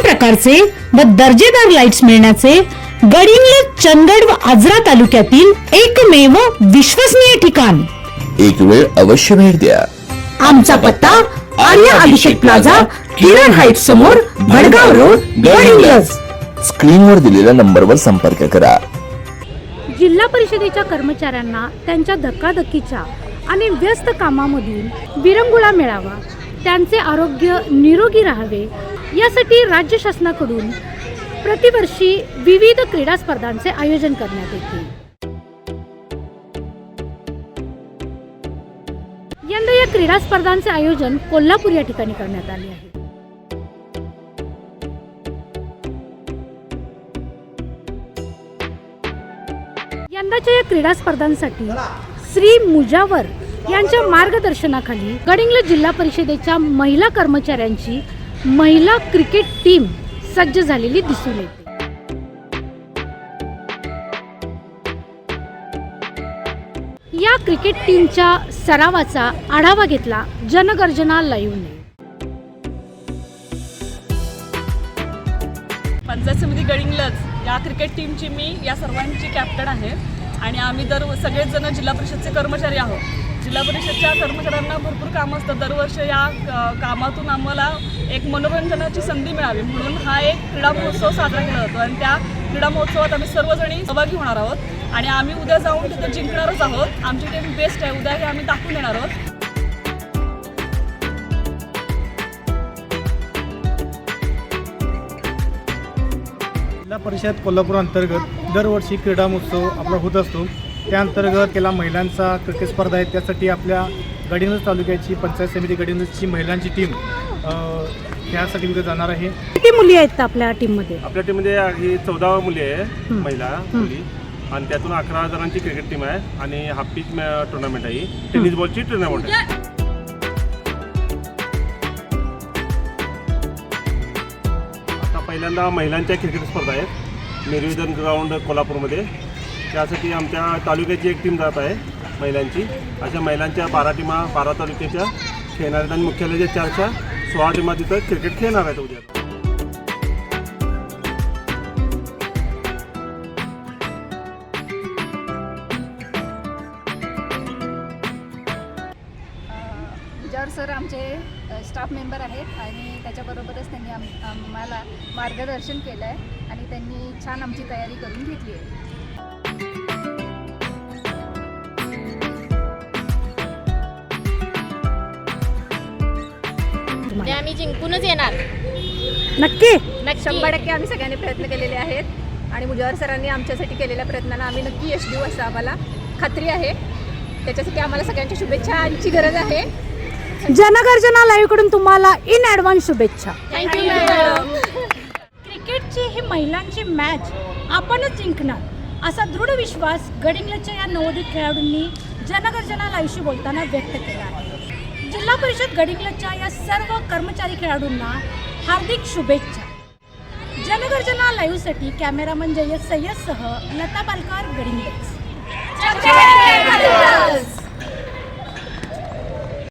उत्तम प्रकारचे व दर्जेदार लाईट्स मिळण्याचे गडिंग्लज चंदगड व आजरा तालुक्यातील एकमेव विश्वसनीय ठिकाण. एक वेळ अवश्य भेट द्या. आमचा पत्ता आर्या अभिषेक प्लाझा किरण हाईट समोर भडगाव रोड गडिंग्लज स्क्रीनवर दिलेल्या नंबरवर संपर्क करा. जिल्हा परिषदेच्या कर्मचाऱ्यांना त्यांच्या धक्काधक्कीच्या आणि व्यस्त कामामधून विरंगुळा मिळावा. त्यांचे आरोग्य निरोगी राहावे. यासाठी राज्य शासनाकडून प्रतिवर्षी विविध क्रीडा स्पर्धांचे आयोजन करण्यात येते. यंदा या क्रीडा स्पर्धांचे आयोजन कोल्हापूर या ठिकाणी करण्यात आले आहे. यंदाच्या या क्रीडा स्पर्धांसाठी श्री मुजावर यांच्या मार्गदर्शनाखाली गडिंग्लज जिल्हा परिषदेच्या महिला कर्मचाऱ्यांची महिला क्रिकेट टीम सज्ज झालेली दिसून येते. या क्रिकेट टीमच्या सरावाचा आढावा घेतला जनगर्जना लाईव्हने. पंचायत समिती म्हणजे गडिंग्लज. या क्रिकेट टीमची मी या सर्वांची कॅप्टन आहे. आणि आम्ही दर सगळेच जण जिल्हा परिषदचे कर्मचारी आहोत. जिल्हा परिषदच्या कर्मचाऱ्यांना भरपूर कामं असतात दरवर्ष या कामातून आम्हाला एक मनोरंजनाची संधी मिळावी. म्हणून हा एक क्रीडा महोत्सव साजरा केला जातो. आणि त्या क्रीडा महोत्सवात आम्ही सर्वजणी सहभागी होणार आहोत. आणि आम्ही उद्या जाऊन तिथं जिंकणारच आहोत. आमची टीम बेस्ट आहे. उद्या हे आम्ही दाखवून देणार आहोत. जिल्हा परिषद कोल्हापूर अंतर्गत दरवर्षी क्रीडा महोत्सव आपला होत असतो. त्या अंतर्गत केला महिलांचा क्रिकेट स्पर्धा आहे. त्यासाठी आपल्या गडिंग्लज तालुक्याची पंचायत समिती गडिंग्लजची महिलांची टीम अ, त्यासाठी उद्या जाणार आहे. किती मुली आहेत आपल्या टीममध्ये? आपल्या टीममध्ये ही चौदा मुली आहे महिला मुली. आणि त्यातून अकरा जणांची क्रिकेट टीम आहे आणि हाफ पिच टुर्नामेंट आहे ही. टेनिस बॉलची टुर्नामेंट आहे. पहिल्यांदा महिलांच्या क्रिकेट स्पर्धा आहेत. निर्विधन ग्राउंड कोल्हापूरमध्ये. त्यासाठी आमच्या तालुक्याची एक टीम जात आहे महिलांची. अशा महिलांच्या बारा टीमा बारा तालुक्याच्या खेळणार आहेत आणि मुख्यालयाच्या चारच्या सोळा टीमा तिथं क्रिकेट खेळणार आहेत उद्या. जॉर्ज सर आमचे स्टाफ मेंबर आहेत आणि त्याच्याबरोबरच त्यांनी आम आम्हाला मार्गदर्शन केलं आहे आणि त्यांनी छान आमची तयारी करून घेतली आहे. ते आम्ही जिंकूनच येणार. नक्की. नक्की. शंभर टक्के आम्ही सगळ्यांनी प्रयत्न केलेले आहेत आणि मुजवर सरांनी आमच्यासाठी केलेल्या प्रयत्नांना आम्ही नक्की यश देऊ असं आम्हाला खात्री आहे. त्याच्यासाठी आम्हाला सगळ्यांच्या शुभेच्छांची गरज आहे. जनगर्जना लाईव्हकडून तुम्हाला इन ॲडव्हान्स शुभेच्छा. क्रिकेटची ही महिलांची मॅच आपणच जिंकणार असा दृढ विश्वास गडिंग्लजच्या या नवोदित खेळाडूंनी जनगर्जना लाईव्हशी बोलताना व्यक्त केला. आहे जिल्हा परिषद गडिंग्लजच्या या सर्व कर्मचारी खेळाडूंना हार्दिक शुभेच्छा. जनगर्जना लाईव्हसाठी कॅमेरामन जय्यद सय्यदसह लता पालकर गडिंग्लज.